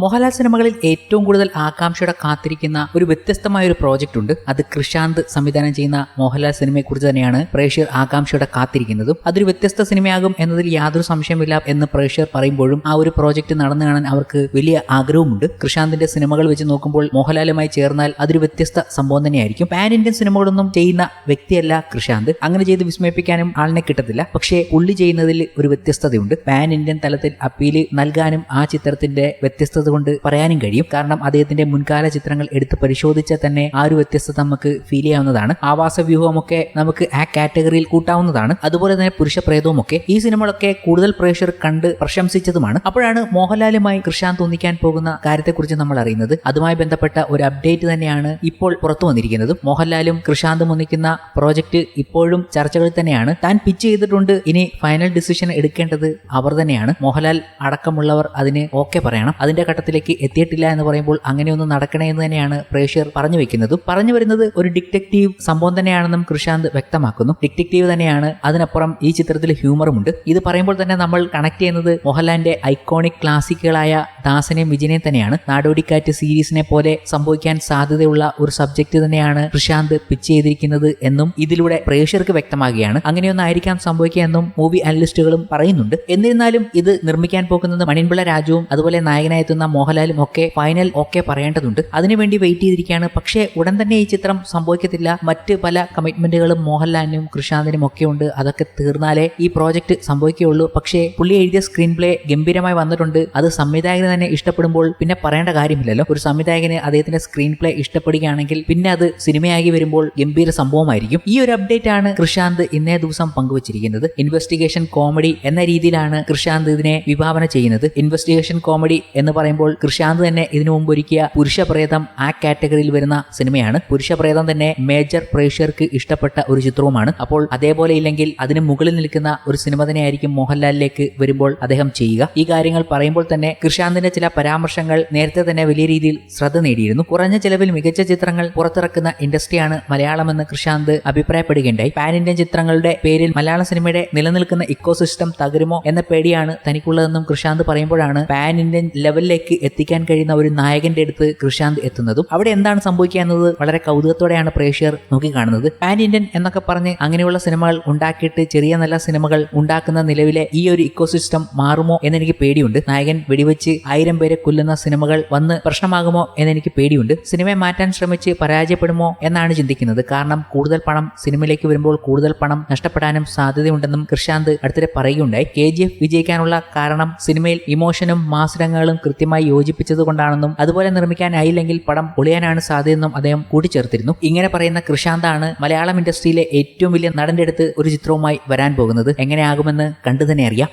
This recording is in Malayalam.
മോഹൻലാൽ സിനിമകളിൽ ഏറ്റവും കൂടുതൽ ആകാംക്ഷയുടെ കാത്തിരിക്കുന്ന ഒരു വ്യത്യസ്തമായ ഒരു പ്രോജക്റ്റ് ഉണ്ട്. അത് കൃഷാന്ത് സംവിധാനം ചെയ്യുന്ന മോഹൻലാൽ സിനിമയെക്കുറിച്ച് തന്നെയാണ് പ്രേക്ഷകർ ആകാംക്ഷയുടെ കാത്തിരിക്കുന്നതും. അതൊരു വ്യത്യസ്ത സിനിമയാകും എന്നതിൽ യാതൊരു സംശയമില്ല എന്ന് പ്രേക്ഷകർ പറയുമ്പോഴും ആ ഒരു പ്രോജക്റ്റ് നടന്നു കാണാൻ അവർക്ക് വലിയ ആഗ്രഹമുണ്ട് കൃഷാന്തിന്റെ സിനിമകൾ വെച്ച് നോക്കുമ്പോൾ മോഹൻലാലുമായി ചേർന്നാൽ അതൊരു വ്യത്യസ്ത സംഭവം തന്നെയായിരിക്കും. പാൻ ഇന്ത്യൻ സിനിമകളൊന്നും ചെയ്യുന്ന വ്യക്തിയല്ല കൃഷാന്ത്. അങ്ങനെ ചെയ്ത് വിസ്മയിപ്പിക്കാനും ആളിനെ കിട്ടത്തില്ല. പക്ഷേ പുള്ളി ചെയ്യുന്നതിൽ ഒരു വ്യത്യസ്തതയുണ്ട്. പാൻ ഇന്ത്യൻ തലത്തിൽ അപ്പീൽ നൽകാനും ആ ചിത്രത്തിന്റെ വ്യത്യസ്തത കൊണ്ട് പറയാനും കഴിയും. കാരണം അദ്ദേഹത്തിന്റെ മുൻകാല ചിത്രങ്ങൾ എടുത്ത് പരിശോധിച്ചാൽ തന്നെ ആ ഒരു വ്യത്യസ്തത നമുക്ക് ഫീൽ ചെയ്യാവുന്നതാണ്. ആവാസ വ്യൂഹമൊക്കെ നമുക്ക് ആ കാറ്റഗറിയിൽ കൂട്ടാവുന്നതാണ്. അതുപോലെ തന്നെ പുരുഷ പ്രേതവുമൊക്കെ ഈ സിനിമകളൊക്കെ കൂടുതൽ പ്രേക്ഷകർ കണ്ട് പ്രശംസിച്ചതുമാണ്. അപ്പോഴാണ് മോഹൻലാലുമായി കൃഷാന്ത് തോന്നിക്കാൻ പോകുന്ന കാര്യത്തെക്കുറിച്ച് നമ്മൾ അറിയുന്നത്. അതുമായി ബന്ധപ്പെട്ട ഒരു അപ്ഡേറ്റ് തന്നെയാണ് ഇപ്പോൾ പുറത്തു വന്നിരിക്കുന്നത്. മോഹൻലാലും കൃഷാന്തും ഒന്നിക്കുന്ന പ്രോജക്റ്റ് ഇപ്പോഴും ചർച്ചകളിൽ തന്നെയാണ്. താൻ പിച്ച് ചെയ്തിട്ടുണ്ട്. ഇനി ഫൈനൽ ഡിസിഷൻ എടുക്കേണ്ടത് അവർ തന്നെയാണ്. മോഹൻലാൽ അടക്കമുള്ളവർ അതിന് ഓക്കെ പറയണം. അതിന്റെ ഘട്ടത്തിലേക്ക് എത്തിയിട്ടില്ല എന്ന് പറയുമ്പോൾ അങ്ങനെയൊന്നും നടക്കണേ എന്ന് തന്നെയാണ് പ്രേക്ഷകർ പറഞ്ഞു വെക്കുന്നതും. പറഞ്ഞു വരുന്നത് ഒരു ഡിറ്റക്റ്റീവ് സംഭവം തന്നെയാണെന്നും കൃഷാന്ത് വ്യക്തമാക്കുന്നു. ഡിറ്റക്റ്റീവ് തന്നെയാണ്. അതിനപ്പുറം ഈ ചിത്രത്തിൽ ഹ്യൂമറുമുണ്ട്. ഇത് പറയുമ്പോൾ തന്നെ നമ്മൾ കണക്ട് ചെയ്യുന്നത് മോഹൻലാലിന്റെ ഐക്കോണിക് ക്ലാസിക്കുകളായ ദാസനെയും വിജയനെയും തന്നെയാണ്. നാടോടിക്കാറ്റ് സീരീസിനെ പോലെ സംഭവിക്കാൻ സാധ്യതയുള്ള ഒരു സബ്ജക്റ്റ് തന്നെയാണ് പ്രശാന്ത് പിച്ച് ചെയ്തിരിക്കുന്നത് എന്നും ഇതിലൂടെ പ്രേക്ഷകർക്ക് വ്യക്തമാകുകയാണ്. അങ്ങനെയൊന്നും ആയിരിക്കാം സംഭവിക്കുക എന്നും മൂവി അനലിസ്റ്റുകളും പറയുന്നുണ്ട്. എന്നിരുന്നാലും ഇത് നിർമ്മിക്കാൻ പോകുന്നത് മണിൻപിള്ള രാജുവും അതുപോലെ നായകനായി എത്തുന്ന മോഹൻലാലും ഒക്കെ ഫൈനൽ ഒക്കെ പറയേണ്ടതുണ്ട്. അതിനുവേണ്ടി വെയിറ്റ് ചെയ്തിരിക്കുകയാണ്. പക്ഷേ ഉടൻ തന്നെ ഈ ചിത്രം സംഭവിക്കത്തില്ല. മറ്റ് പല കമ്മിറ്റ്മെന്റുകളും മോഹൻലാലിനും കൃഷാന്തിനും ഒക്കെ ഉണ്ട്. അതൊക്കെ തീർന്നാലേ ഈ പ്രോജക്റ്റ് സംഭവിക്കുകയുള്ളൂ. പക്ഷേ പുള്ളി എഴുതിയ സ്ക്രീൻ പ്ലേ ഗംഭീരമായി വന്നിട്ടുണ്ട്. അത് സംവിധായകന് തന്നെ ഇഷ്ടപ്പെടുമ്പോൾ പിന്നെ പറയേണ്ട കാര്യമില്ലല്ലോ. ഒരു സംവിധായകന് അദ്ദേഹത്തിന്റെ സ്ക്രീൻ പ്ലേ ഇഷ്ടപ്പെടുകയാണെങ്കിൽ പിന്നെ അത് സിനിമയാകി വരുമ്പോൾ ഗംഭീര സംഭവമായിരിക്കും. ഈ ഒരു അപ്ഡേറ്റ് ആണ് കൃഷാന്ത് ഇന്നേ ദിവസം പങ്കുവച്ചിരിക്കുന്നത്. ഇൻവെസ്റ്റിഗേഷൻ കോമഡി എന്ന രീതിയിലാണ് കൃഷാന്ത് ഇതിനെ വിഭാവന ചെയ്യുന്നത്. ഇൻവെസ്റ്റിഗേഷൻ കോമഡി എന്ന് പറയുമ്പോൾ കൃഷാന്ത് തന്നെ ഇതിനു മുമ്പ് ഒരുക്കിയ പുരുഷപ്രേതം ആ കാറ്റഗറിയിൽ വരുന്ന സിനിമയാണ്. പുരുഷപ്രേതം തന്നെ മേജർ പ്രേക്ഷകർക്ക് ഇഷ്ടപ്പെട്ട ഒരു ചിത്രവുമാണ്. അപ്പോൾ അതേപോലെ ഇല്ലെങ്കിൽ അതിന് മുകളിൽ നിൽക്കുന്ന ഒരു സിനിമ തന്നെയായിരിക്കും മോഹൻലാലിലേക്ക് വരുമ്പോൾ അദ്ദേഹം ചെയ്യുക. ഈ കാര്യങ്ങൾ പറയുമ്പോൾ തന്നെ കൃഷാന്തിന്റെ ചില പരാമർശങ്ങൾ നേരത്തെ തന്നെ വലിയ രീതിയിൽ ശ്രദ്ധ നേടിയിരുന്നു. കുറഞ്ഞ ചിലവിൽ മികച്ച ചിത്രങ്ങൾ പുറത്തിറക്കുന്ന ഇൻഡസ്ട്രിയാണ് മലയാളമെന്ന് കൃഷാന്ത് അഭിപ്രായപ്പെടുകയുണ്ടായി. പാൻ ഇന്ത്യൻ ചിത്രങ്ങളുടെ പേരിൽ മലയാള സിനിമയുടെ നിലനിൽക്കുന്ന ഇക്കോസിസ്റ്റം തകരുമോ എന്ന പേടിയാണ് തനിക്കുള്ളതെന്നും കൃഷാന്ത് പറയുമ്പോഴാണ് പാൻ ഇന്ത്യൻ ലെവലിലേക്ക് എത്തിക്കാൻ കഴിയുന്ന ഒരു നായകന്റെ അടുത്ത് കൃഷാന്ത് എത്തുന്നതും അവിടെ എന്താണ് സംഭവിക്കുക എന്നത് വളരെ കൗതുകത്തോടെയാണ് പ്രേക്ഷകർ നോക്കിക്കാണുന്നത്. പാൻ ഇന്ത്യൻ എന്നൊക്കെ പറഞ്ഞ് അങ്ങനെയുള്ള സിനിമകൾ ഉണ്ടാക്കിയിട്ട് ചെറിയ നല്ല സിനിമകൾ ഉണ്ടാക്കുന്ന നിലവിലെ ഈ ഒരു ഇക്കോസിസ്റ്റം മാറുമോ എന്നെനിക്ക് പേടിയുണ്ട്. നായകൻ വെടിവെച്ച് ആയിരം പേരെ കൊല്ലുന്ന സിനിമകൾ വന്ന് പ്രശ്നമാകുമോ എന്നെനിക്ക് പേടിയുണ്ട്. സിനിമയെ മാറ്റാൻ ശ്രമിച്ച് പരാജയപ്പെടുമോ എന്നാണ് ചിന്തിക്കുന്നത്. കാരണം കൂടുതൽ പണം സിനിമയിലേക്ക് വരുമ്പോൾ കൂടുതൽ പണം നഷ്ടപ്പെടാനും സാധ്യതയുണ്ടെന്നും കൃഷാന്ത് അടുത്തിടെ പറയുകയുണ്ടായി. കെ ജി എഫ് വിജയിക്കാനുള്ള കാരണം സിനിമയിൽ ഇമോഷനും മാസരങ്ങളും കൃത്യമായി യോജിപ്പിച്ചത് കൊണ്ടാണെന്നും അതുപോലെ നിർമ്മിക്കാനായില്ലെങ്കിൽ പടം പൊളിയാനാണ് സാധ്യതയെന്നും അദ്ദേഹം കൂട്ടിച്ചേർത്തിരുന്നു. ഇങ്ങനെ പറയുന്ന കൃഷാന്താണ് മലയാളം ഇൻഡസ്ട്രിയിലെ ഏറ്റവും വലിയ നടന്റെ അടുത്ത് ഒരു ചിത്രവുമായി വരാൻ പോകുന്നത്. എങ്ങനെയാകുമെന്ന് കണ്ടു തന്നെ അറിയാം.